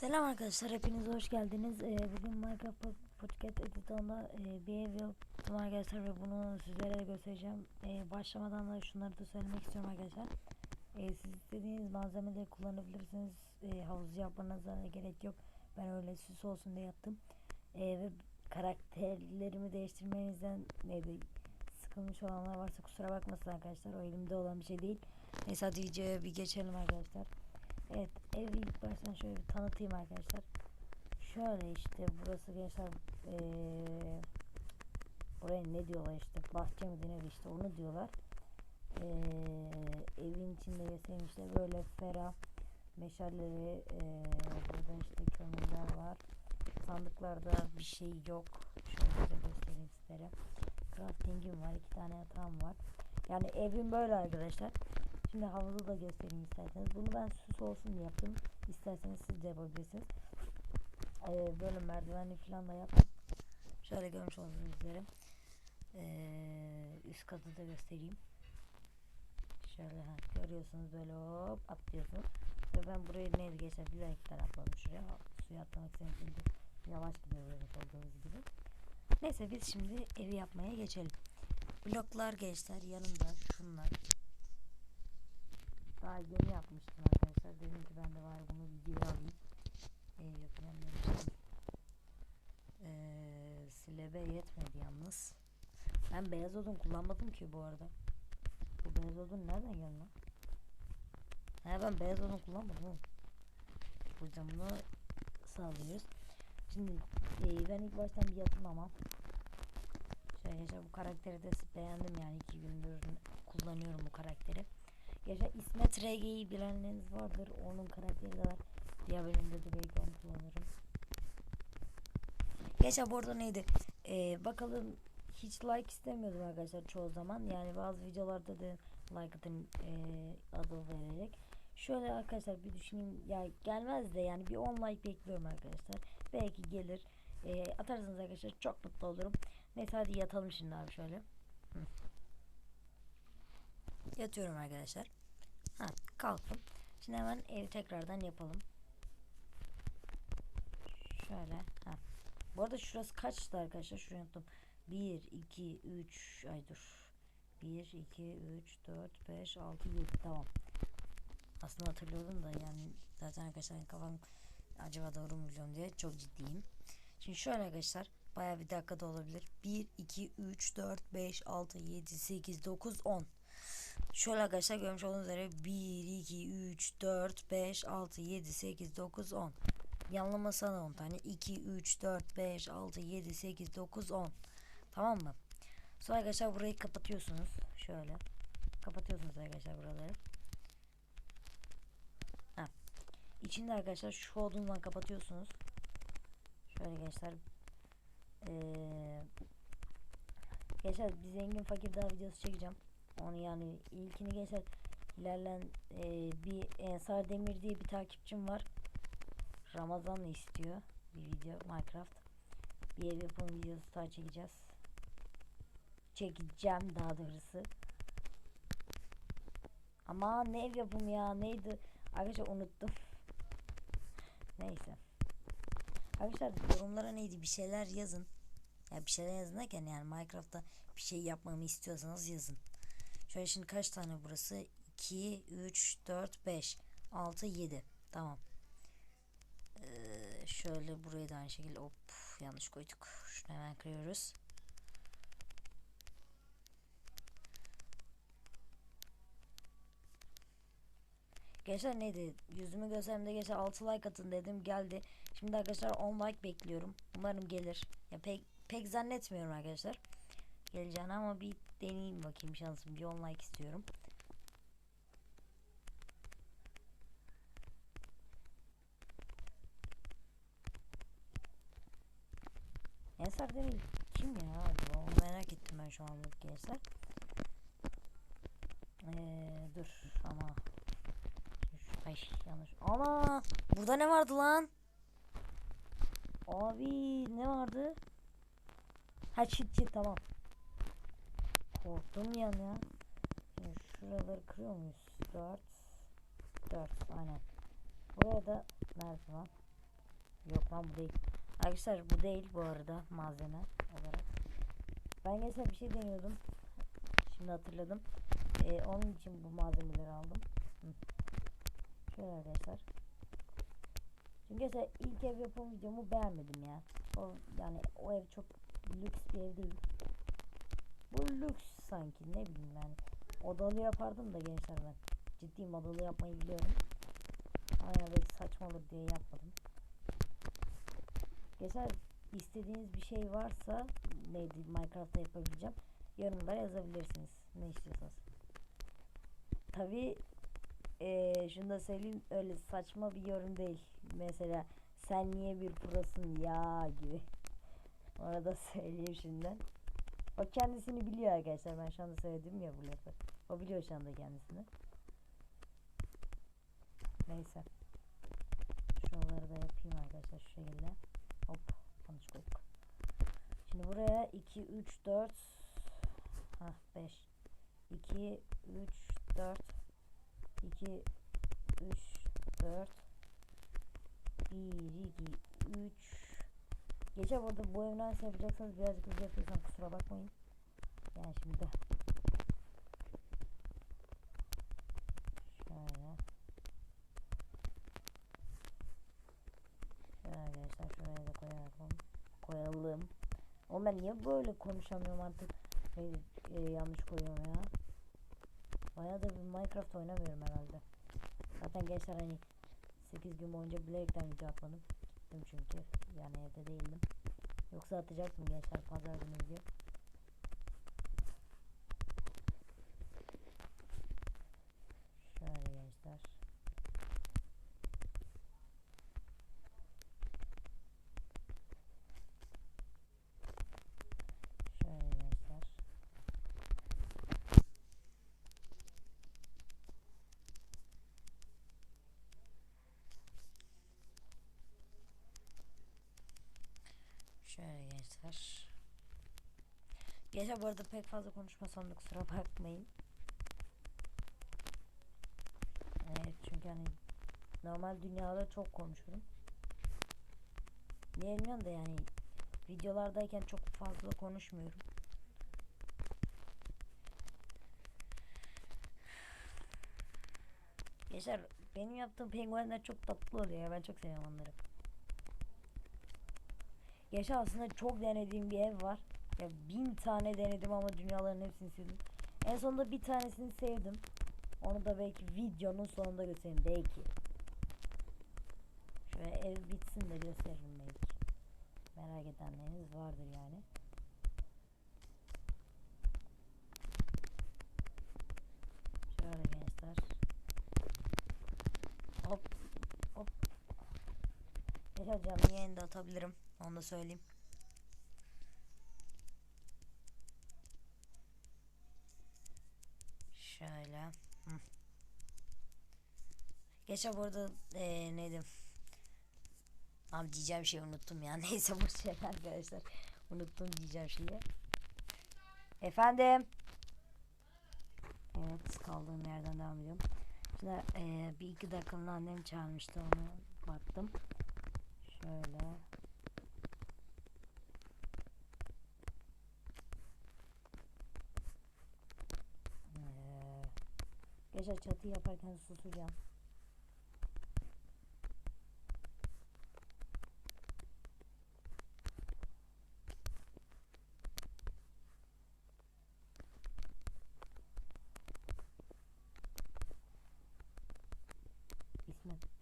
Selam arkadaşlar hepiniz hoş geldiniz. Ee, bugün Minecraft Podcast Editor'da e, bir ev yaptım arkadaşlar ve bunu sizlere göstereceğim. Ee, başlamadan da şunları da söylemek istiyorum arkadaşlar. Ee, siz istediğiniz malzemeleri kullanabilirsiniz. Ee, havuz yapmanıza gerek yok. Ben öyle süs olsun diye yaptım. Ee, ve karakterlerimi değiştirmenizden neydi sıkılmış olanlar varsa kusura bakmasın arkadaşlar. O elimde olan bir şey değil. Neyse hadi videoya bir geçelim arkadaşlar. Evet evi ilk baştan şöyle bir tanıtayım arkadaşlar. Şöyle işte burası gençler ee, buraya ne diyorlar işte bahçe mi denir işte onu diyorlar. Ee, evin içinde göstereyim işte böyle ferah meşalleri ee, burada işte kömürler var. Sandıklarda bir şey yok. Şöyle de göstereyim sizlere. Crafting'im var. iki tane yatağım var. Yani evim böyle arkadaşlar. Şimdi havuzu da göstereyim isterseniz. Bunu ben süs olsun diye yaptım. İsterseniz siz de yapabilirsiniz. Ee, böyle merdivenli falan da yaptım. Şöyle görmüş olduğunuz üzere. Ee, üst katı da göstereyim. Şöyle ha, görüyorsunuz böyle hop atlıyorsunuz. Ve ben burayı neydi geçer dakika atladım şuraya. Suya atlamak çünkü yavaş gidiyor böyle olduğunuz gibi. Neyse biz şimdi evi yapmaya geçelim. Bloklar gençler yanımda şunlar. Daha yeni yapmıştım arkadaşlar. Dedim ki ben de var bunu videoya alayım. Ee, yapacağım demiştim. Ee, silebe yetmedi yalnız. Ben beyaz odun kullanmadım ki bu arada. Bu beyaz odun nereden geldi lan? He ben beyaz odun kullanmadım oğlum. Bu bunu sağlıyoruz. Şimdi e, ben ilk baştan bir yatırmamam. Şöyle yaşa bu karakteri de beğendim yani iki gündür kullanıyorum bu karakteri. Yaşa İsmet RG'yi bilenleriniz vardır. Onun karakteri de var. Diğer bölümde de belki onu kullanırım. Yaşa bu arada neydi? Ee, bakalım hiç like istemiyordum arkadaşlar çoğu zaman. Yani bazı videolarda da like atın e, adı vererek. Şöyle arkadaşlar bir düşüneyim. Ya gelmez de yani bir 10 like bekliyorum arkadaşlar. Belki gelir. E, atarsanız arkadaşlar çok mutlu olurum. Neyse hadi yatalım şimdi abi şöyle. Hı. Yatıyorum arkadaşlar. Ha kalktım. Şimdi hemen evi tekrardan yapalım. Şöyle. Ha. Bu arada şurası kaçtı arkadaşlar? Şurayı unuttum. 1, 2, 3. Ay dur. 1, 2, 3, 4, 5, 6, 7. Tamam. Aslında hatırlıyordum da yani zaten arkadaşlar kafam acaba doğru mu biliyorum diye çok ciddiyim. Şimdi şöyle arkadaşlar baya bir dakikada olabilir. 1, 2, 3, 4, 5, 6, 7, 8, 9, 10. Şöyle arkadaşlar görmüş olduğunuz üzere 1, 2, 3, 4, 5, 6, 7, 8, 9, 10. Yanılmasana 10 tane. 2, 3, 4, 5, 6, 7, 8, 9, 10. Tamam mı? Sonra arkadaşlar burayı kapatıyorsunuz. Şöyle. Kapatıyorsunuz arkadaşlar buraları. Ha. İçinde arkadaşlar şu odundan kapatıyorsunuz. Şöyle gençler. Ee, gençler bir zengin fakir daha videosu çekeceğim. Onu yani ilkini gençler ilerleyen e, bir Ensar Demir diye bir takipçim var. Ramazan istiyor bir video Minecraft. Bir ev yapım videosu daha çekeceğiz. Çekeceğim daha doğrusu. Ama ne ev yapım ya neydi? Arkadaşlar unuttum. Neyse. Arkadaşlar yorumlara neydi bir şeyler yazın. Ya bir şeyler yazın derken yani Minecraft'ta bir şey yapmamı istiyorsanız yazın. Şöyle şimdi kaç tane burası? 2, 3, 4, 5, 6, 7. Tamam. Ee, şöyle burayı da aynı şekilde hop yanlış koyduk. Şunu hemen kırıyoruz. Gençler neydi? Yüzümü gösterimde geçer 6 like atın dedim geldi. Şimdi arkadaşlar 10 like bekliyorum. Umarım gelir. Ya pek pek zannetmiyorum arkadaşlar. Geleceğini ama bir deneyeyim bakayım şansım. Bir 10 like istiyorum. Ensar Demir kim ya acaba? Onu merak ettim ben şu anlık gençler. Ee, dur ama Ay yanlış. Ana burada ne vardı lan? Abi ne vardı? Ha çit çit tamam. Korktum yan ya. Şimdi şuraları kırıyor muyuz? 4 4 aynen. Buraya da nerede lan? Yok lan bu değil. Arkadaşlar bu değil bu arada malzeme olarak. Ben geçen bir şey deniyordum. Şimdi hatırladım. Ee, onun için bu malzemeleri aldım. Hı. Şöyle arkadaşlar. Çünkü mesela ilk ev yapım videomu beğenmedim ya. O yani o ev çok lüks bir ev değil. Bu lüks sanki ne bileyim yani. Odalı yapardım da gençler ben. Ciddiyim odalı yapmayı biliyorum. Aynen belki saçma diye yapmadım. Gençler istediğiniz bir şey varsa neydi Minecraft'ta yapabileceğim. Yorumlara yazabilirsiniz. Ne istiyorsanız. Tabi eee şunu da söyleyeyim öyle saçma bir yorum değil. Mesela sen niye bir prosun ya gibi. Onu da söyleyeyim şimdiden. O kendisini biliyor arkadaşlar. Ben şu anda söyledim ya bu lafı. O biliyor şu anda kendisini. Neyse. Şuraları da yapayım arkadaşlar şu şekilde. Hop. Koyduk. Şimdi buraya 2, 3, 4 Hah 5 2, 3, 4 2, 3, 4 1, 2, 3 Gece burada bu ev nasıl yapacaksanız birazcık hızlı yapıyorsam kusura bakmayın. Yani şimdi şöyle şöyle arkadaşlar şuraya da koyalım koyalım. O ben niye böyle konuşamıyorum artık? Şey, e, yanlış koyuyorum ya. Bayağıdır bir Minecraft oynamıyorum herhalde. Zaten gençler hani 8 gün boyunca bilerekten video atmadım. Gittim çünkü. Yani evde değildim. Yoksa atacaktım gençler pazar günü video. Şöyle gençler. Şöyle gençler. Şöyle gençler. Gençler bu arada pek fazla konuşmasam da kusura bakmayın. Evet çünkü hani normal dünyada çok konuşurum. Niye bilmiyorum da yani videolardayken çok fazla konuşmuyorum. Gençler benim yaptığım penguenler çok tatlı oluyor ben çok seviyorum onları. Yaşa aslında çok denediğim bir ev var. Ya bin tane denedim ama dünyaların hepsini sildim. En sonunda bir tanesini sevdim. Onu da belki videonun sonunda göstereyim belki. Şöyle ev bitsin de gösteririm belki. Merak edenleriniz vardır yani. Şöyle gençler. Hop hop. Mesela canlı yayında atabilirim. Onu da söyleyeyim. Şöyle. Hı. Geçen burada ee, neydi? Abi diyeceğim şeyi unuttum ya. Neyse bu şey arkadaşlar. Unuttum diyeceğim şeyi. Efendim. Evet kaldığım yerden devam ediyorum. Şimdi ee, bir iki dakikalığına annem çağırmıştı onu baktım. Şöyle. Ee, Geçen çatı yaparken susacağım. İsmet.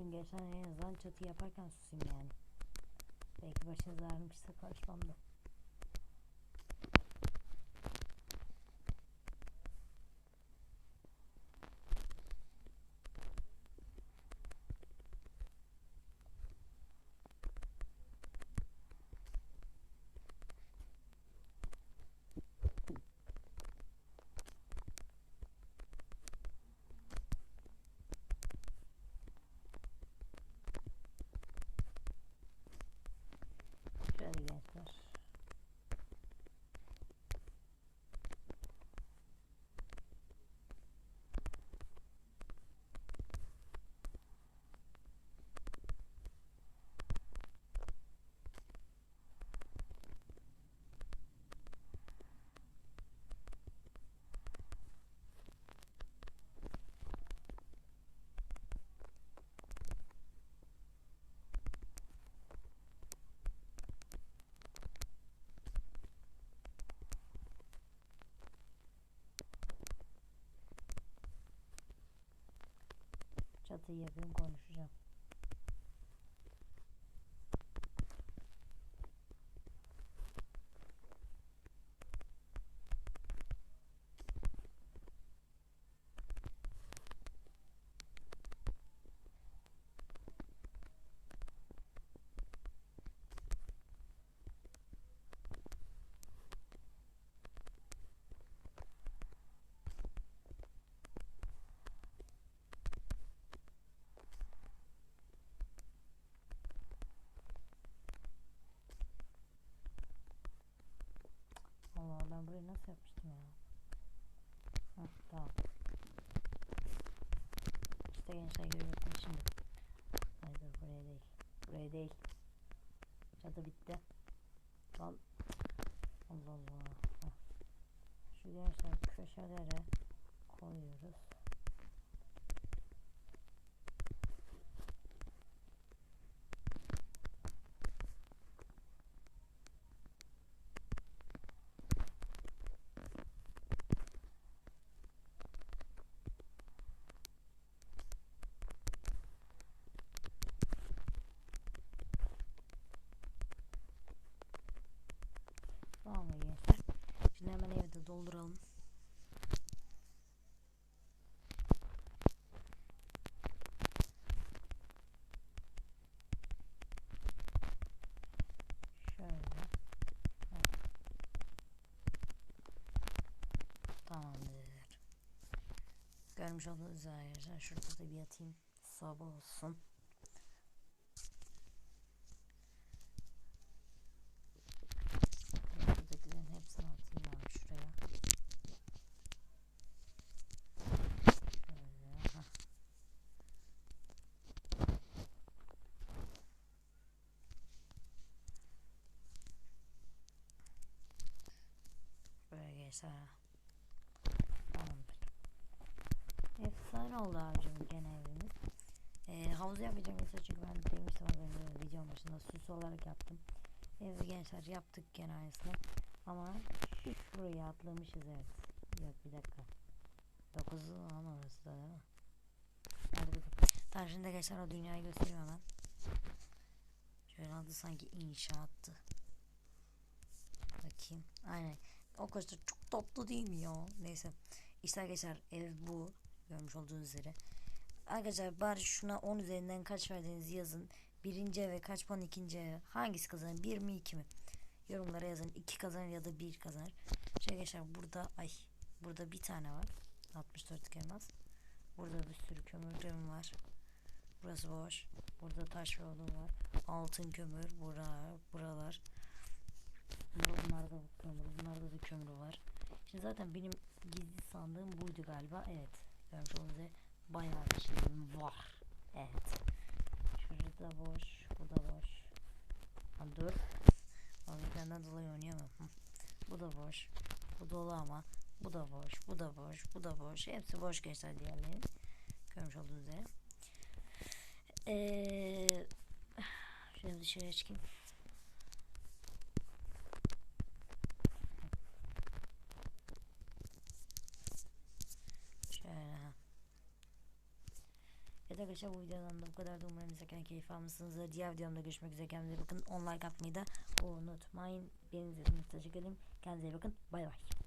Çünkü geçen en azından çatı yaparken susayım yani. Belki başınız ağrımışsa karışmam da. Sesi yapayım konuşacağım. Allah ben burayı nasıl yapmıştım ya? Heh, tamam. İşte gençler görüyorsunuz şimdi. Hayır buraya değil. Buraya değil. Çatı bitti. Al. Allah Allah. Heh. Şu gençler köşelere koyuyoruz. Tamam mı gençler? Şimdi hemen evde dolduralım. Şöyle. Evet. Tamamdır. Görmüş olduğunuz üzere şurada da bir yatayım. Sabah olsun. Buradakilerin hepsini atayım abi şuraya. Şöyle. hah. Tamamdır. Efsane oldu abicim gene evimiz. Ee, havuz yapacağım gençler çünkü ben demiştim az önce videonun başında süs olarak yaptım. Evi gençler yaptık gene aynısını. Ama şuraya atlamışız evet. Yok bir dakika. 9'u ama orası da değil mi? Hadi bakalım. Tamam şimdi gençler o dünyayı göstereyim hemen. Şöyle adı sanki inşaattı. Bakayım. Aynen. O kadar çok tatlı değil mi ya? Neyse. İşte arkadaşlar ev bu. Görmüş olduğunuz üzere. Arkadaşlar bari şuna 10 üzerinden kaç verdiğinizi yazın. Birinci eve kaç puan ikinci eve. Hangisi kazanır? 1 mi 2 mi? Yorumlara yazın. 2 kazanır ya da 1 kazanır. Şey arkadaşlar burada ay burada bir tane var. 64 elmas. Burada bir sürü kömürlerim var. Burası boş. Burada taş ve var. Altın kömür. Bura, buralar. Bunlarda da kömür. Bunlarda da kömür var. Şimdi zaten benim gizli sandığım buydu galiba. Evet. Görmüş olduğunuz üzere bayağı bir şeyim var. Evet. Şurada boş. Bu da boş. Ha, dur. Vallahi dolayı oynayamam. Hı. Bu da boş. Bu dolu ama. Bu da boş. Bu da boş. Bu da boş. Hepsi boş gençler diğerleri. Görmüş olduğunuz üzere. Eee şöyle dışarıya çıkayım. Şöyle. ha. Evet arkadaşlar bu videodan da bu kadar da umarım izlerken keyif almışsınızdır. Diğer videomda görüşmek üzere kendinize bakın. On like atmayı da unutmayın. Beni izlediğiniz için teşekkür ederim. Kendinize iyi bakın. Bay bay.